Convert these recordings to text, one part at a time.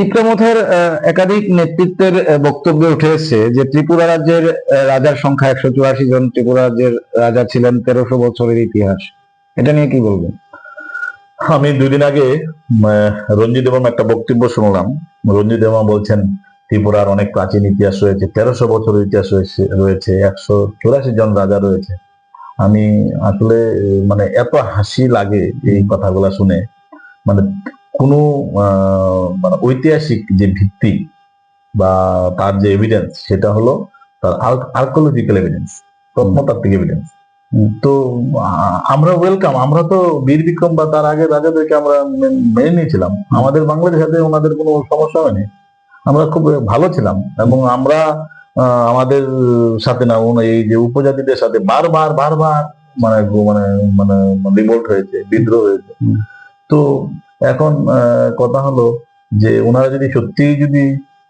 টিপ্রামথের একাধিক নেতৃত্বের বক্তব্যে উঠে এসেছে যে ত্রিপুরা রাজ্যের রাজার সংখ্যা একশো চুরাশি জন ত্রিপুরা রাজ্যের রাজা ছিলেন তেরোশো বছরের ইতিহাস। এটা নিয়ে কি বলবেন? আমি দুই দিন আগে রঞ্জিত দেবম একটা বক্তব্য শুনলাম। রঞ্জিত দেবম বলছেন, ত্রিপুরার অনেক প্রাচীন ইতিহাস রয়েছে, তেরোশো বছরের ইতিহাস রয়েছে রয়েছে, একশো চুরাশি জন রাজা রয়েছে। আমি আসলে মানে এত হাসি লাগে এই কথাগুলা শুনে মানে কোনো আহ, মানে ঐতিহাসিক যে ভিত্তি বা তার যে এভিডেন্স সেটা হলো তার আর্কোলজিক্যাল এভিডেন্স প্রত্নতাত্ত্বিক এভিডেন্স তো আমরা ওয়েলকাম আমরা তো বীর বিক্রম বা তার আগে রাজাদেরকে আমরা মেনে নিয়েছিলাম। আমাদের বাংলাদেশের সাথে ওনাদের কোনো সমস্যা হয়নি। আমরা খুব ভালো ছিলাম এবং আমরা আমাদের সাথে না এই যে উপজাতিদের সাথে বারবার বারবার মানে মানে মানে রিভোল্ট হয়েছে বিদ্রোহ হয়েছে। তো এখন আহ, কথা হলো যে ওনারা যদি সত্যি যদি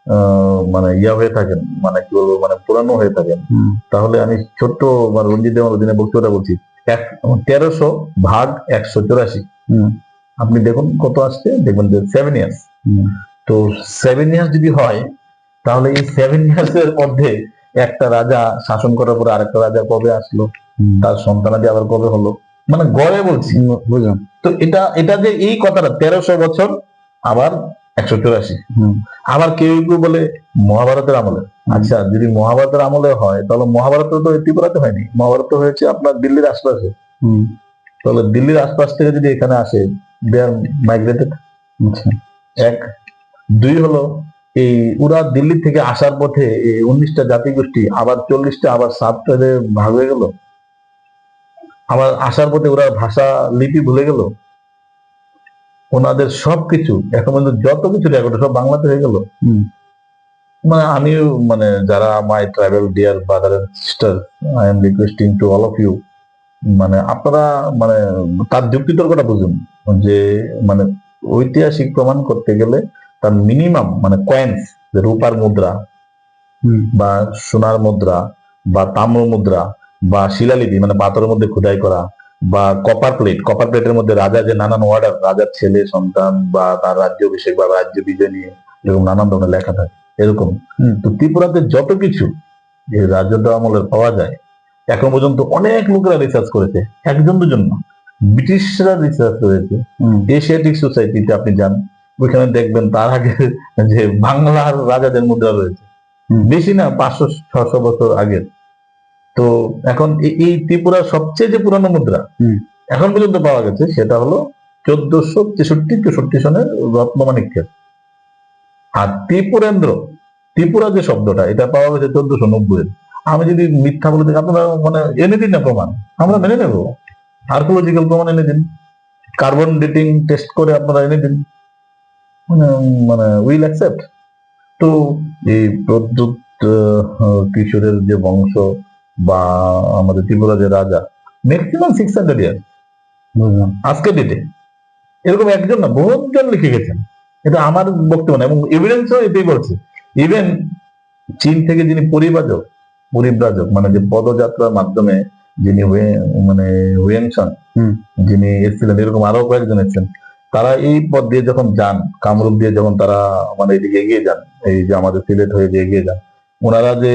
আহ, মানে ইয়া হয়ে থাকেন মানে কি বলব মানে পুরানো হয়ে থাকেন তাহলে আমি ছোট্ট মানে রঞ্জিত দেওয়ার অধীনে বক্তব্যটা বলছি। এক তেরোশো ভাগ একশো চুরাশি। হুম। আপনি দেখুন কত আসছে দেখবেন যে সেভেন ইয়ার্স হুম। তো সেভেন ইয়ার্স যদি হয় তাহলে এই সেভেন ইয়ার্স এর মধ্যে একটা রাজা শাসন করার পরে আরেকটা রাজা কবে আসলো? তার সন্তানাদি আবার কবে হলো? মানে গড়ে বলছি বুঝলাম। তো এটা এটা যে এই কথাটা তেরোশো বছর আবার একশো চুরাশি। আবার কেউ কেউ বলে মহাভারতের আমলে। আচ্ছা যদি মহাভারতের আমলে হয় তাহলে মহাভারত তো ত্রিপুরাতে হয়নি। মহাভারত হয়েছে আপনার দিল্লির আশপাশে। হুম। তাহলে দিল্লির আশপাশ থেকে যদি এখানে আসে দে আর মাইগ্রেটেড আচ্ছা। এক। দুই হলো এই ওরা দিল্লি থেকে আসার পথে এই উনিশটা জাতিগোষ্ঠী আবার চল্লিশটা আবার সাতটা ভাগ হয়ে গেল আবার আসার পথে ওরা ভাষা লিপি ভুলে গেল ওনাদের সবকিছু এখন পর্যন্ত যত কিছু রেকর্ড সব বাংলাতে হয়ে গেল। মানে আমিও মানে যারা my tribal dear brother and sister I am requesting to all of you মানে আপনারা মানে তার যুক্তি তর্কটা বুঝুন যে মানে ঐতিহাসিক প্রমাণ করতে গেলে তার মিনিমাম মানে কয়েন্স রূপার মুদ্রা। বা সোনার মুদ্রা বা তাম্র মুদ্রা বা শিলালিপি মানে পাথরের মধ্যে খোদাই করা বা কপার প্লেট কপার প্লেটের মধ্যে রাজা যে নানান অর্ডার রাজার ছেলে সন্তান বা তার রাজ্য অভিষেক বা রাজ্য বিজয় নিয়ে এরকম নানান ধরনের লেখা থাকে এরকম। তো ত্রিপুরাতে যত কিছু এই রাজত্ব আমলের পাওয়া যায় এখন পর্যন্ত অনেক লোকেরা রিসার্চ করেছে একজন দুজন না ব্রিটিশরা রিসার্চ করেছে। এশিয়াটিক সোসাইটিতে আপনি যান ওইখানে দেখবেন তার আগে যে বাংলার রাজাদের মুদ্রা রয়েছে। বেশি না পাঁচশো ছশো বছর আগের। তো এখন এই- ত্রিপুরার সবচেয়ে যে পুরানো মুদ্রা এখন পর্যন্ত পাওয়া গেছে সেটা হলো চোদ্দশো তেষট্টি চৌষট্টি সনের রত্নমাণিক্যের। আর ত্রিপুরেন্দ্র ত্রিপুরা যে শব্দটা এটা পাওয়া গেছে চোদ্দশো নব্বই আমি যদি মিথ্যা বলে থাকি আপনারা মানে এনে দিন না প্রমাণ আমরা মেনে নেব। আর্কোলজিক্যাল প্রমাণ এনে দিন কার্বন ডেটিং টেস্ট করে আপনারা এনে দিন। মানে মানে উইল অ্যাকসেপ্ট। তো এই প্রদ্যুৎ কিশোরের যে বংশ বা আমাদের ত্রিপুরা যে রাজা ম্যাক্সিমাম সিক্স হান্ড্রেড ইয়ার আজকে ডেটে এরকম একজন না বহুজন লিখে গেছেন। এটা আমার বক্তব্য না এবং এভিডেন্সও এটাই বলছে। ইভেন চীন থেকে যিনি পরিব্রাজক পরিব্রাজক মানে যে পদযাত্রার মাধ্যমে যিনি মানে হুম। যিনি এসেছিলেন এরকম আরও কয়েকজন এসেছেন। তারা এই পথ দিয়ে যখন যান কামরূপ দিয়ে যখন তারা মানে এদিকে এগিয়ে যান এই যে আমাদের সিলেট হয়ে যে এগিয়ে যান ওনারা যে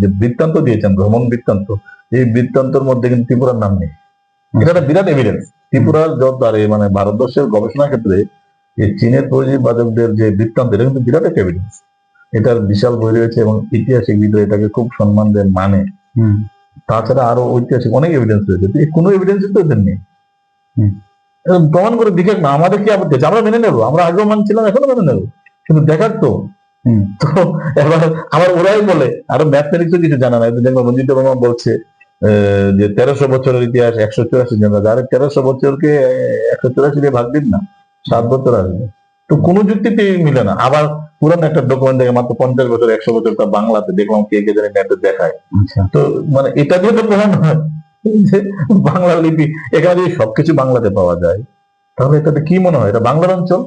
যে বৃত্তান্ত দিয়েছেন ভ্রমণ বৃত্তান্ত এই বৃত্তান্তর মধ্যে কিন্তু ত্রিপুরার নাম নেই। এটা একটা বিরাট এভিডেন্স ত্রিপুরার যত আর মানে ভারতবর্ষের গবেষণা ক্ষেত্রে এই চীনের পরিবাদকদের যে বৃত্তান্ত এটা কিন্তু বিরাট একটা এভিডেন্স এটার বিশাল বই রয়েছে এবং ঐতিহাসিকবিদরা এটাকে খুব সম্মান দেন মানে। তাছাড়া আরও ঐতিহাসিক অনেক এভিডেন্স রয়েছে। কোনো এভিডেন্স তো এদের নেই। প্রমাণ করে দিকে না আমাদের কি আপত্তি? আমরা মেনে নেব আমরা আগেও মানছিলাম এখনও মেনে নেব। কিন্তু দেখার তো। তো এবার আবার ওরাই বলে আরও ম্যাথমেটিক্সও কিছু জানা না এই তো দেখলাম রঞ্জিত বলছে যে তেরোশো বছরের ইতিহাস একশো চুরাশি জন আরে তেরোশো বছরকে একশো চুরাশি দিয়ে ভাগ দিন না সাত বছর আসবে। তো কোনো যুক্তিতেই মিলে না। আবার পুরানো একটা ডকুমেন্ট দেখে মাত্র পঞ্চাশ বছর একশো বছর তা বাংলাতে দেখলাম কে কে জানি নেটে দেখায়। আচ্ছা। তো মানে এটা দিয়ে তো প্রমাণ হয় যে বাংলা লিপি এখানে যদি সবকিছু বাংলাতে পাওয়া যায় তাহলে এটাতে কি মনে হয়? এটা বাংলার অঞ্চল?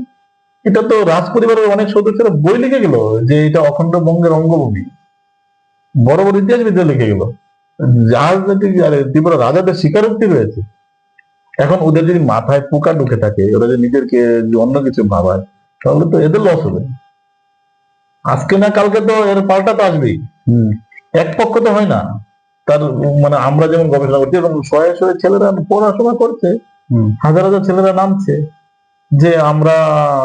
এটা তো রাজ পরিবারের অনেক সদস্যরা বই লিখে গেল যে এটা অখণ্ড বঙ্গের অঙ্গভূমি বড় বড় ইতিহাসবিদরা লিখে গেল। রাজনৈতিক আরে ত্রিপুরা রাজাদের স্বীকারোক্তি রয়েছে। এখন ওদের যদি মাথায় পোকা ঢুকে থাকে ওরা যদি নিজেদেরকে যদি অন্য কিছু ভাবায় তাহলে তো এদের লস হবে। আজকে না কালকে তো এর পাল্টা তো আসবেই। হুম। এক পক্ষ তো হয় না। তার মানে আমরা যেমন গবেষণা করছি এবং শয়ে শয়ে ছেলেরা পড়াশোনা করছে হাজার হাজার ছেলেরা নামছে। যে আমরা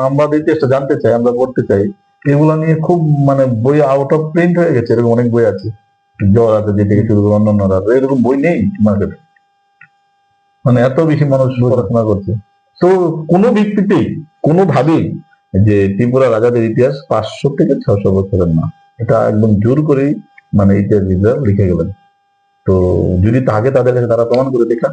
আমাদের ইতিহাসটা জানতে চাই আমরা পড়তে চাই এগুলো নিয়ে খুব মানে বই আউট অফ প্রিন্ট হয়ে গেছে এরকম অনেক বই আছে। জ্বর আছে যে থেকে শুরু করে অন্যান্য আছে এরকম বই নেই মার্কেটে মানে এত বেশি মানুষ পড়াশোনা করছে। তো কোনো ভিত্তিতেই কোনো ভাবেই যে ত্রিপুরা রাজাদের ইতিহাস পাঁচশো থেকে ছশো বছরের না। এটা একদম জোর করেই মানে ইতিহাসবিদরা লিখে গেলেন। তো যদি তাকে তাদের কাছে তারা প্রমাণ করে দেখা